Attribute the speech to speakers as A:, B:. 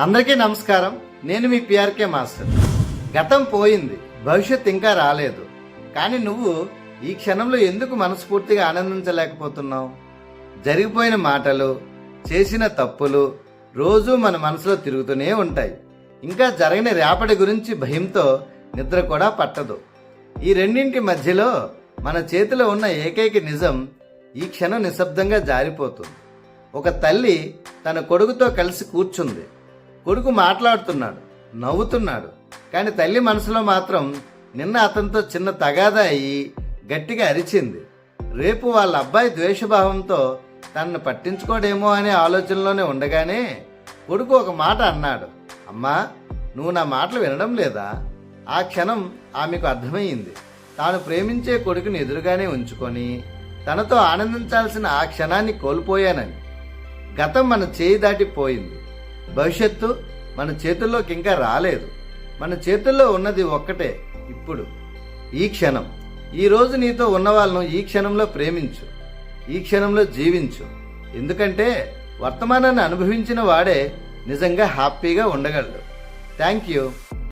A: అందరికీ నమస్కారం. నేను మీ పిఆర్కే మాస్టర్. గతం పోయింది. భవిష్యత్ ఇంకా రాలేదు. కానీ నువ్వు ఈ క్షణంలో ఎందుకు మనస్ఫూర్తిగా ఆనందించలేకపోతున్నావు? జరిగిపోయిన మాటలు చేసిన తప్పులు రోజూ మన మనసులో తిరుగుతూనే ఉంటాయి. ఇంకా జరగని రేపటి గురించి భయంతో నిద్ర కూడా పట్టదు. ఈ రెండింటి మధ్యలో మన చేతిలో ఉన్న ఏకైక నిజం ఈ క్షణం నిశ్శబ్దంగా జారిపోతుంది. ఒక తల్లి తన కొడుకుతో కలిసి కూర్చుంది. కొడుకు మాట్లాడుతున్నాడు నవ్వుతున్నాడు. కానీ తల్లి మనసులో మాత్రం నిన్న అతనితో చిన్న తగాదా అయ్యి గట్టిగా అరిచింది. రేపు వాళ్ళ అబ్బాయి ద్వేషభావంతో తనను పట్టించుకోడేమో అనే ఆలోచనలోనే ఉండగానే కొడుకు ఒక మాట అన్నాడు. అమ్మా నువ్వు నా మాటలు వినడం లేదా? ఆ క్షణం ఆమెకు అర్థమైంది తాను ప్రేమించే కొడుకుని ఎదురుగానే ఉంచుకొని తనతో ఆనందించాల్సిన ఆ క్షణాన్ని కోల్పోయానని. గతం మన చేయి దాటిపోయింది. భవిష్యత్తు మన చేతుల్లోకి ఇంకా రాలేదు. మన చేతుల్లో ఉన్నది ఒక్కటే ఇప్పుడు. ఈ క్షణం. ఈ రోజు నీతో ఉన్న వాళ్ళను ఈ క్షణంలో ప్రేమించు. ఈ క్షణంలో జీవించు. ఎందుకంటే వర్తమానాన్ని అనుభవించిన వాడే నిజంగా హ్యాపీగా ఉండగలడు. Thank you.